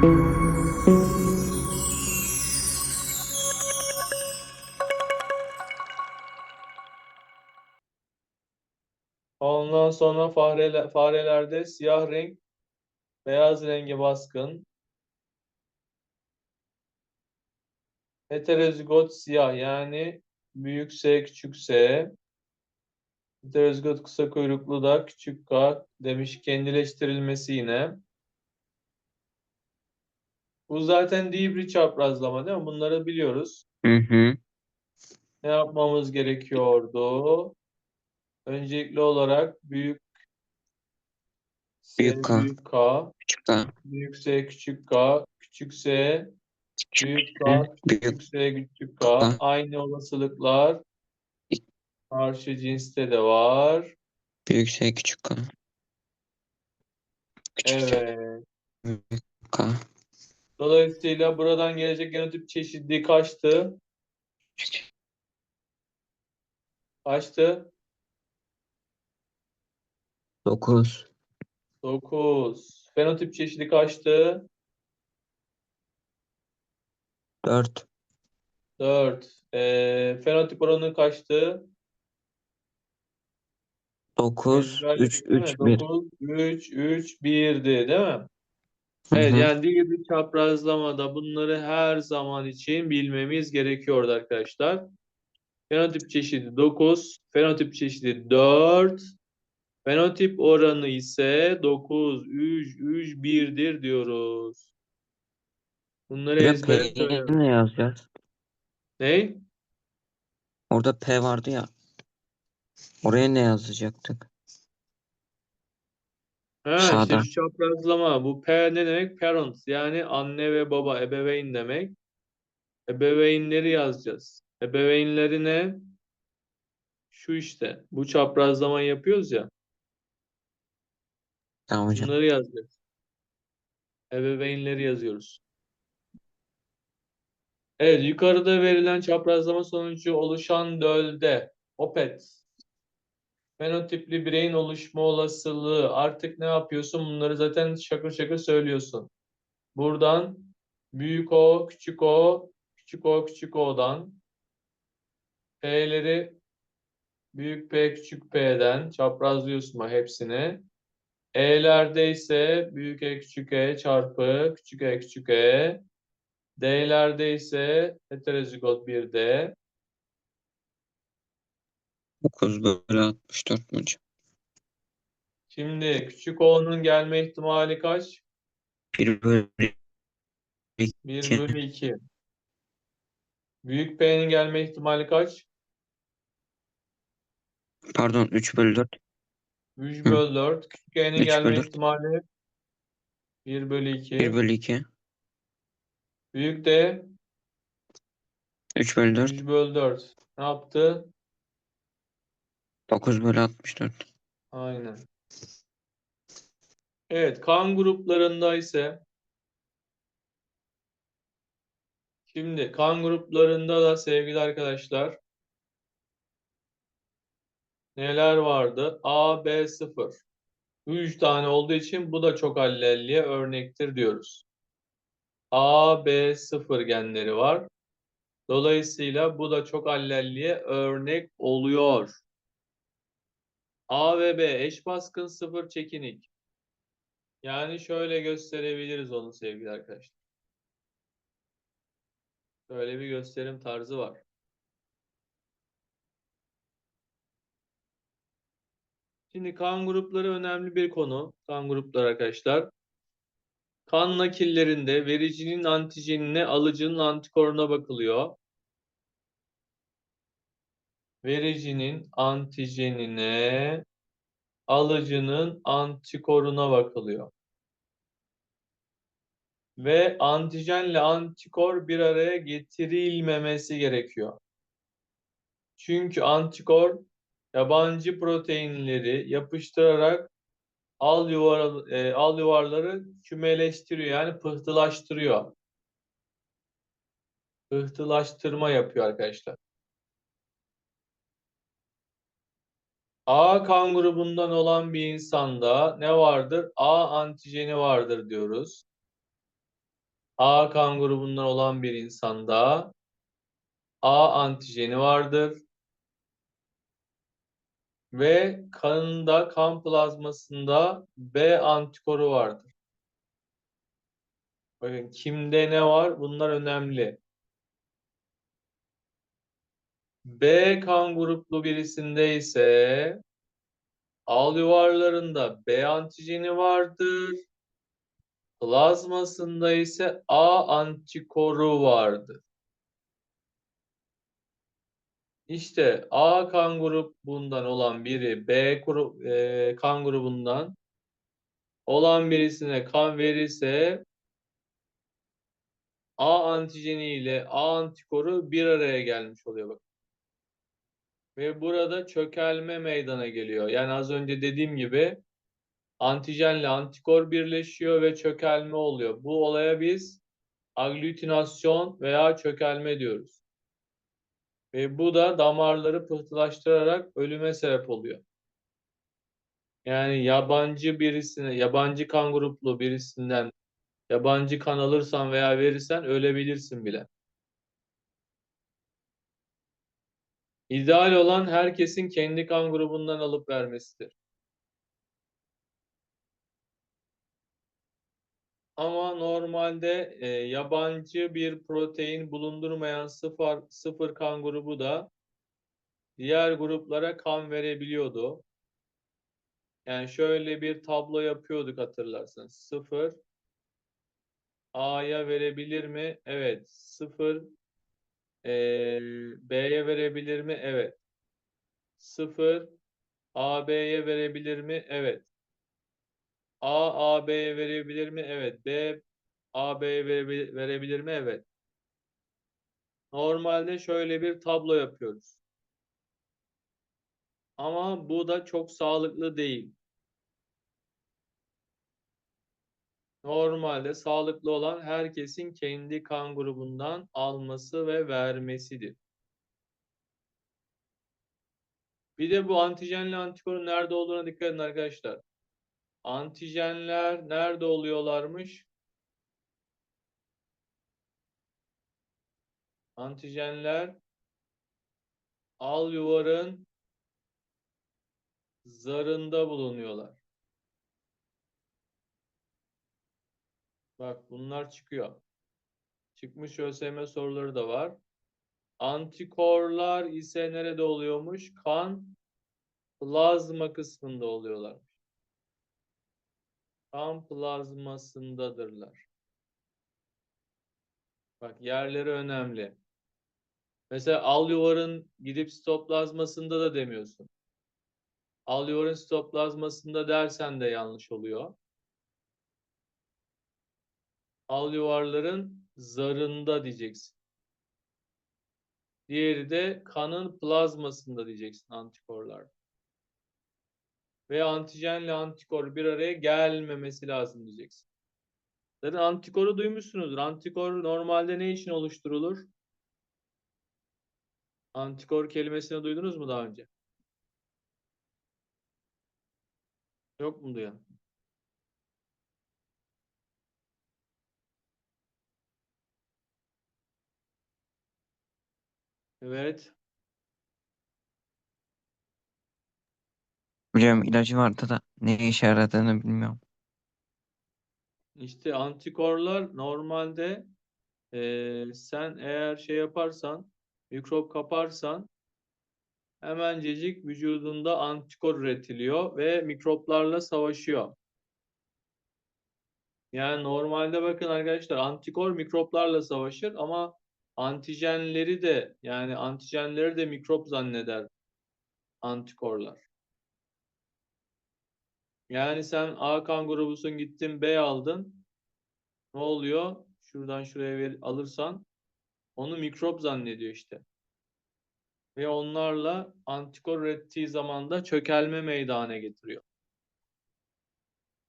Ondan sonra fareler, farelerde siyah renk, beyaz rengi baskın. Heterozigot siyah yani büyük S küçük S. Heterozigot kısa kuyruklu da küçük K demiş kendileştirilmesi yine. Bu zaten Dibri çaprazlama değil mi? Bunları biliyoruz. Hı hı. Ne yapmamız gerekiyordu? Öncelikli olarak büyük S, Büyük K. büyük K, Küçük A. büyük S, küçük K, küçük S, Küçük büyük K, K. Büyük S, küçük K. K. Aynı olasılıklar karşı cinste de var. Büyük S küçük K. Küçük S Evet. büyük K. Dolayısıyla buradan gelecek genotip çeşitliliği kaçtı? Kaçtı? 9. 9. Fenotip çeşidi kaçtı? 4. 4. Ee, fenotip oranı kaçtı? 9. Ezberledik 3. değil mi? 3. 1. 9, 3, 3, 1'di değil mi? Hı Evet hı. yani diğer bir çaprazlamada bunları her zaman için bilmemiz gerekiyordu arkadaşlar. Fenotip çeşidi 9, fenotip çeşidi 4, fenotip oranı ise 9, 3, 3, 1'dir diyoruz. Bunları de ezbere P'yi söyleyelim. ne yazacağız? Ne? Orada P vardı ya. Oraya ne yazacaktık? Ha işte Sağda. şu çaprazlama. Bu P ne demek? Parents yani anne ve baba, ebeveyn demek. Ebeveynleri yazacağız. Ebeveynleri ne? Şu işte. Bu çaprazlamayı yapıyoruz ya. Tamam hocam. Bunları yazacağız. Ebeveynleri yazıyoruz. Evet, yukarıda verilen çaprazlama sonucu oluşan dölde OPET fenotipli bireyin oluşma olasılığı artık ne yapıyorsun? Bunları zaten şakır şakır söylüyorsun. Buradan büyük O, küçük O, küçük O, küçük O'dan P'leri büyük P, küçük P'den çaprazlıyorsun hepsini. E'lerde ise büyük E, küçük E çarpı küçük E, küçük E. D'lerde ise heterozigot 1D. 9 bölü 64 mu hocam? Şimdi küçük O'nun gelme ihtimali kaç? 1 bölü 1 2. bölü 2. Büyük P'nin gelme ihtimali kaç? Pardon 3 bölü 4. 3 Hı. bölü 4. Küçük E'nin 3 gelme bölü 4. ihtimali 1 bölü 2. 1 bölü 2. Büyük D 3 bölü 4. 3 bölü 4. Ne yaptı? 9 bölü 64. Aynen. Evet, kan gruplarında ise şimdi kan gruplarında da sevgili arkadaşlar neler vardı? A, B, 0. 3 tane olduğu için bu da çok allelliye örnektir diyoruz. A, B, 0 genleri var. Dolayısıyla bu da çok allelliye örnek oluyor. A ve B eş baskın 0 çekinik. Yani şöyle gösterebiliriz onu sevgili arkadaşlar. Böyle bir gösterim tarzı var. Şimdi kan grupları önemli bir konu. Kan grupları arkadaşlar. Kan nakillerinde vericinin antijenine, alıcının antikoruna bakılıyor. Vericinin antijenine, alıcının antikoruna bakılıyor. Ve antijenle antikor bir araya getirilmemesi gerekiyor. Çünkü antikor yabancı proteinleri yapıştırarak al yuvar e, al yuvarları kümeleştiriyor yani pıhtılaştırıyor. Pıhtılaştırma yapıyor arkadaşlar. A kan grubundan olan bir insanda ne vardır? A antijeni vardır diyoruz. A kan grubundan olan bir insanda A antijeni vardır. Ve kanında, kan plazmasında B antikoru vardır. Bakın kimde ne var? Bunlar önemli. B kan gruplu birisinde ise al yuvarlarında B antijeni vardır. Plazmasında ise A antikoru vardır. İşte A kan grubundan olan biri B grup e, kan grubundan olan birisine kan verirse A antijeni ile A antikoru bir araya gelmiş oluyor bak. Ve burada çökelme meydana geliyor. Yani az önce dediğim gibi antijenle antikor birleşiyor ve çökelme oluyor. Bu olaya biz aglutinasyon veya çökelme diyoruz. Ve bu da damarları pıhtılaştırarak ölüme sebep oluyor. Yani yabancı birisine, yabancı kan gruplu birisinden yabancı kan alırsan veya verirsen ölebilirsin bile. İdeal olan herkesin kendi kan grubundan alıp vermesidir. Ama normalde e, yabancı bir protein bulundurmayan sıfır, sıfır kan grubu da diğer gruplara kan verebiliyordu. Yani şöyle bir tablo yapıyorduk hatırlarsanız. Sıfır A'ya verebilir mi? Evet. Sıfır e, B'ye verebilir mi? Evet. Sıfır AB'ye verebilir mi? Evet. A AB'ye verebilir mi? Evet. B AB'ye verebilir, verebilir mi? Evet. Normalde şöyle bir tablo yapıyoruz. Ama bu da çok sağlıklı değil. Normalde sağlıklı olan herkesin kendi kan grubundan alması ve vermesidir. Bir de bu antijenle antikorun nerede olduğuna dikkat edin arkadaşlar. Antijenler nerede oluyorlarmış? Antijenler al yuvarın zarında bulunuyorlar. Bak bunlar çıkıyor. Çıkmış ÖSYM soruları da var. Antikorlar ise nerede oluyormuş? Kan plazma kısmında oluyorlar. Kan plazmasındadırlar. Bak yerleri önemli. Mesela alüvarın gidip sitoplazmasında da demiyorsun. Alüvarın sitoplazmasında dersen de yanlış oluyor. Alüvarların zarında diyeceksin. Diğeri de kanın plazmasında diyeceksin antikorlar. Ve antijenle antikor bir araya gelmemesi lazım diyeceksin. Zaten antikoru duymuşsunuzdur. Antikor normalde ne için oluşturulur? Antikor kelimesini duydunuz mu daha önce? Yok mu duyan? Evet. Hocam ilacı vardı da ne işe yaradığını bilmiyorum. İşte antikorlar normalde eee, sen eğer şey yaparsan, mikrop kaparsan hemencecik vücudunda antikor üretiliyor ve mikroplarla savaşıyor. Yani normalde bakın arkadaşlar antikor mikroplarla savaşır ama antijenleri de yani antijenleri de mikrop zanneder antikorlar. Yani sen A kan grubusun gittin B aldın. Ne oluyor? Şuradan şuraya ver, alırsan onu mikrop zannediyor işte. Ve onlarla antikor ürettiği zaman da çökelme meydana getiriyor.